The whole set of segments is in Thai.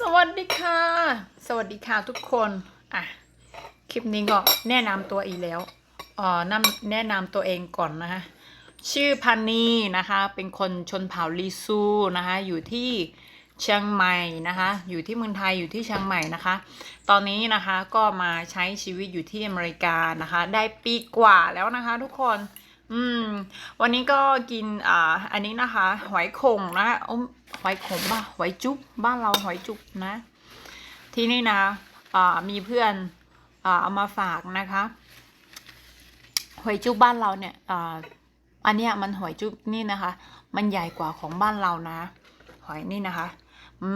สวัสดีค่ะ สวัสดีค่ะทุกคน อะ คลิปนี้ก็แนะนำตัวอีกแล้วอ่อนำแนะนำตัวเองก่อนนะคะ ชื่อพันนีนะคะ เป็นคนชนเผ่าลีซูนะคะ อยู่ที่เชียงใหม่นะคะ อยู่ที่เมืองไทย อยู่ที่เชียงใหม่นะคะ ตอนนี้นะคะก็มาใช้ชีวิตอยู่ที่อเมริกานะคะ ได้ปีกว่าแล้วนะคะ ทุกคน อืม วันนี้ก็กินอ่า อันนี้นะคะ หอยขงนะอมหอยขมป่ะหอยจุ๊บบ้านเราหอยจุ๊บนะ ที่นี่นะอ่ามีเพื่อนอ่าเอามาฝากนะคะ หอยจุ๊บบ้านเราเนี่ยอ่าอันเนี้ยมันหอยจุ๊บนี่นะคะ มันใหญ่กว่าของบ้านเรานะ หอยนี่นะคะ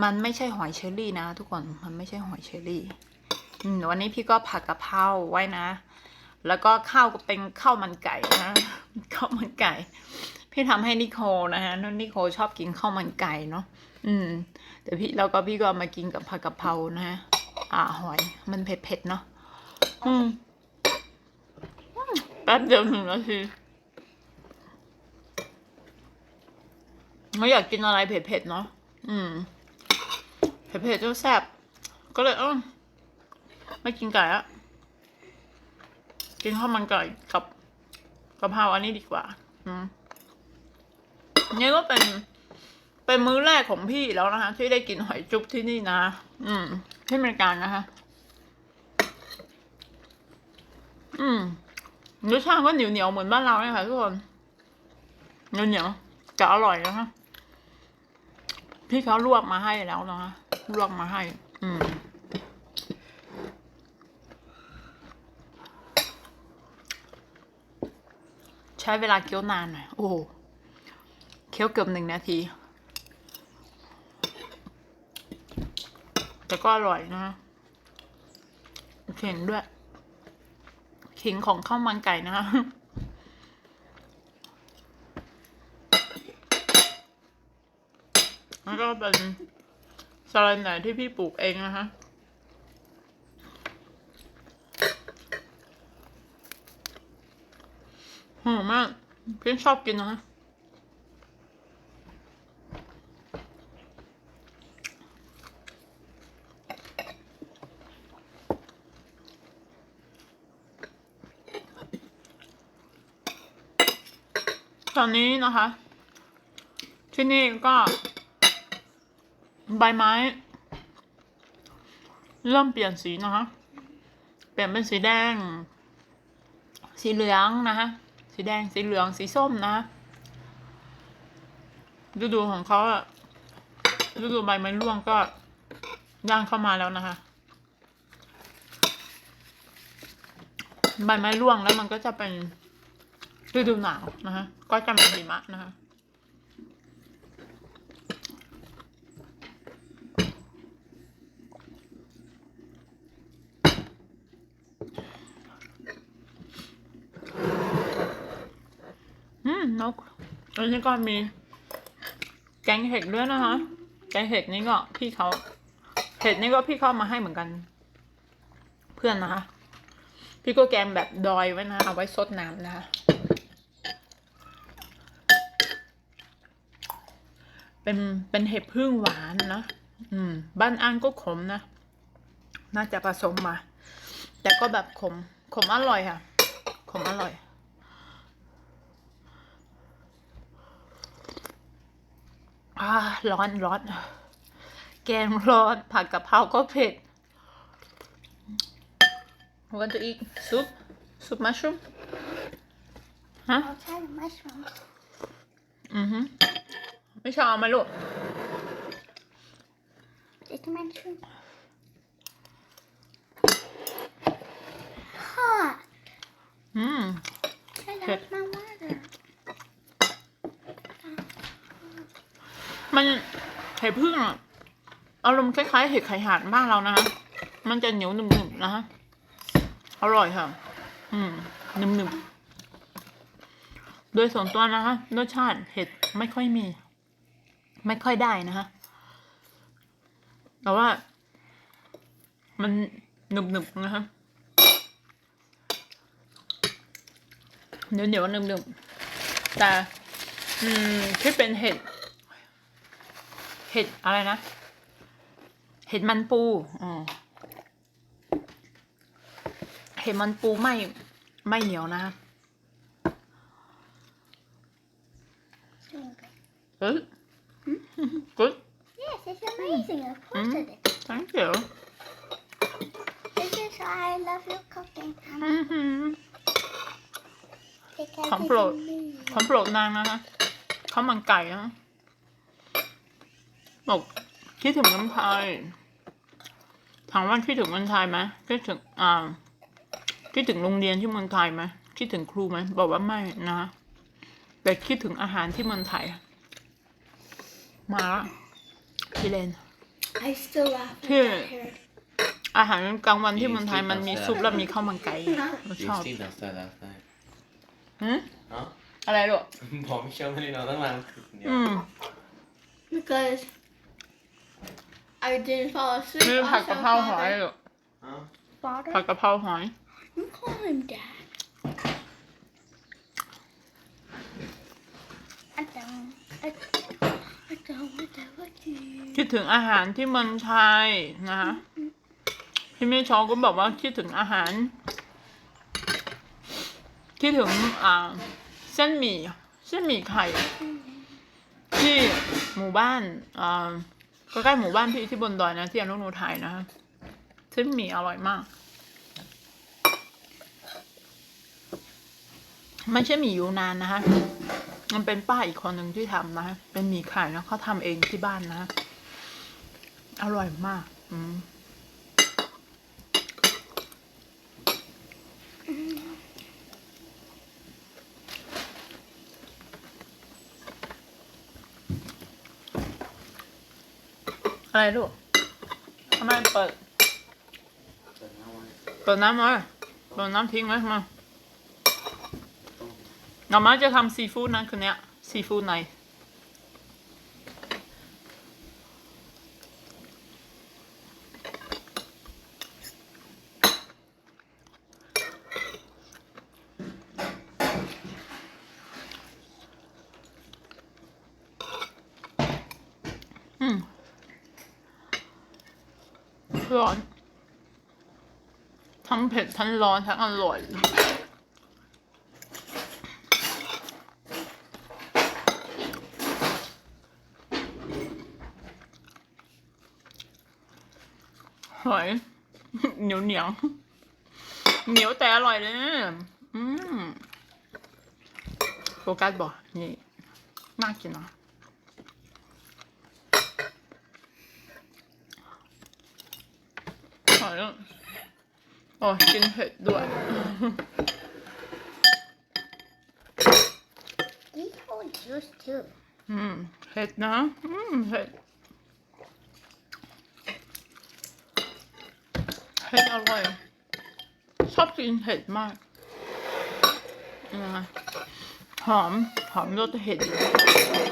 มันไม่ใช่หอยเชอรี่นะ ทุกคนมันไม่ใช่หอยเชอรี่วันนี้พี่ก็ผัดกะเพราไว้นะ แล้วก็ข้าวก็เป็นข้าวมันไก่นะ ข้าวมันไก่ พี่ทำให้นิโคนะฮะนิโคลชอบกินข้าวมันไก่เนาะอืมแต่พี่แล้วก็พี่ก็มากินกับผัดกะเพรานะฮะอ่าหอย มันเผ็ดๆเนาะอืมแป๊บเดียวหนึ่งนาทีไม่อยากกินอะไรเผ็ดๆเนาะอืมเผ็ดๆจนแซ่บก็เลยเออไม่กินไก่อะกินข้าวมันไก่กับ กะเพราอันนี้ดีกว่า อืมนี่ก็เป็นเป็นมื้อแรกของพี่แล้วนะคะ ที่ได้กินหอยจุ๊บที่นี่นะ อืม ที่อเมริกานะคะ อืมรสชาติก็เหนียวเหนียวเหมือนบ้านเราเนี่ยค่ะทุกคนเหนียวเหนียวจะอร่อยนะคะพี่เขาลวกมาให้แล้วนะคะลวกมาให้ อืม ช้เวลาเคี้ยวนานหน่อย โอ้เคี้ยวเกือบหนึ่งนาที แต่ก็อร่อยนะเข็งด้วยขิงของข้าวมันไก่นะคะแล้วก็เป็นสลัดไหนที่พี่ปลูกเองนะคะ อมมากพี่ชอบกินนะ ตอนนี้นะคะ ที่นี่ก็ ใบไม้ เริ่มเปลี่ยนสีนะคะ เปลี่ยนเป็นสีแดง สีเหลืองนะคะ สีแดงสีเหลืองสีส้มนะฤดูของเขาอะฤดูใบไม้ร่วงก็ย่างเข้ามาแล้วนะคะ ใบไม้ร่วงแล้วมันก็จะเป็นฤดูหนาวนะคะก็จะมีหิมะนะคะ อืมนกอันนี้ก็มี แกงเห็ดด้วยนะคะแกงเห็ดนี่ก็พี่เขาเห็ดนี่ก็พี่เขามาให้เหมือนกัน เพื่อนนะคะ พี่ก็แกงแบบดอยไว้นะเอาไว้ซดน้ำนะคะเป็นเป็นเห็ดพึ่งหวานนะอืม บ้านอันก็ขมนะ น่าจะผสมมา แต่ก็แบบขม ขมอร่อยค่ะ ขมอร่อย อ่า ร้อนร้อน แกงร้อน ผักกะเพราก็เผ็ด want to eat soup soup mushroom ฮะ ใช่มัชรูมอือฮึไม่ชอบมาลูก it's mushroom Hot. อืม I Good. lost my water. มัน เห็ดพึ่งอารมณ์คล้ายๆเห็ดไข่หาดบ้านเรานะคะมันจะเหนียวหนึบๆนะคะอร่อยค่ะ อืมหนึบๆโดยส่วนตัวนะคะรสชาติเห็ดไม่ค่อยมี ไม่ค่อยได้นะคะแต่ว่า มันหนึบๆนะคะเหนียวเหนียวๆหนึบๆแต่ อืมที่เป็นเห็ด ห็ดอะไรนะ เห็ดมันปูอ๋อเห็ดมันปูไม่ไม่เหนียวนะคะ Doing good. เฮ้ย good Yes, it's amazing. Of course Mm. it is. thank you This is why I love your cooking. อื้อหือ Because Không it's rồi. amazing. ของโปรดนางนะคะข้าวมันไก่นะ บอกคิดถึงเมืองไทยถามว่าคิดถึงเมืองไทยไหมคิดถึงอ่าคิดถึงโรงเรียนที่เมืองไทยไหมคิดถึงครูไหมบอกว่าไม่นะ แต่คิดถึงอาหารที่เมืองไทย มาละพี่เลน I still laugh at Here. that hair. อาหารกลางวันที่เมืองไทยมันมีซุปแล้วมีข้าวมันไก่เราช You อบ sleep downstairs last night. หืม Huh? อะไรลูกบอกไม่เชื่อไม่ได้นอนตั้งนานคืนเดียวอืม Because I didn't fall asleep. นี่ผัดกะเพราหอย Also, ลูก Huh? Father. ผัดกะเพราหอย You call him dad. I don't. I, I don't want that with you. คิดถึงอาหารที่เมืองไทยนะคะพี่เมย์ชอก็บอกว่าคิดถึงอาหาร คิดถึงอ่าเส้นหมี่เส้นหมี่ไข่ ที่หมู่บ้านอ่า ใกล้ๆหมู่บ้านพี่ที่บนดอยนะที่อนุนูไทยนะคะเส้นหมี่อร่อยมาก ไม่ใช่หมี่ยูนานนะคะมันเป็นป้าอีกคนหนึ่งที่ทำนะเป็นหมี่ไข่นะเขาทำเองที่บ้านนะ อร่อยมาก อืม อะไรลูกทำไมเปิดเปิดน้ำไว้เปิดน้ำทิ้งไว้มาเรามาจะทำซีฟู้ดนะคืนเนี้ยซีฟู้ดในม ร้อน ทั้งเผ็ดทั้งร้อนทั้งอร่อยหอยเหนียวเหนียวเหนียวแต่อร่อยเลยอืมโฟกัสบอกนี่น่ากินนะ หอยอะโอ้ยกินเผ็ดด้วย These hold juice too. อืมเผ็ดนะ อืมเผ็ดเผ็ดอร่อย ชอบกินเผ็ดมากนะหอม หอมรสเห็ด I'm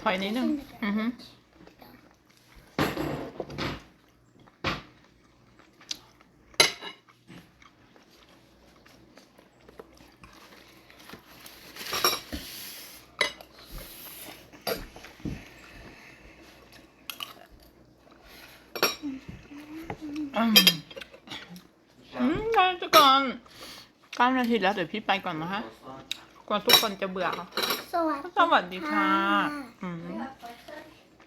ถอยนิดนึงอือฮึอืมมได้ทุกคนเก้านาทีแล้วเดี๋ยวพี่ไปก่อนนะคะกลัวทุกคนจะเบื่อ สวัสดีสวัสดีค่ะ อื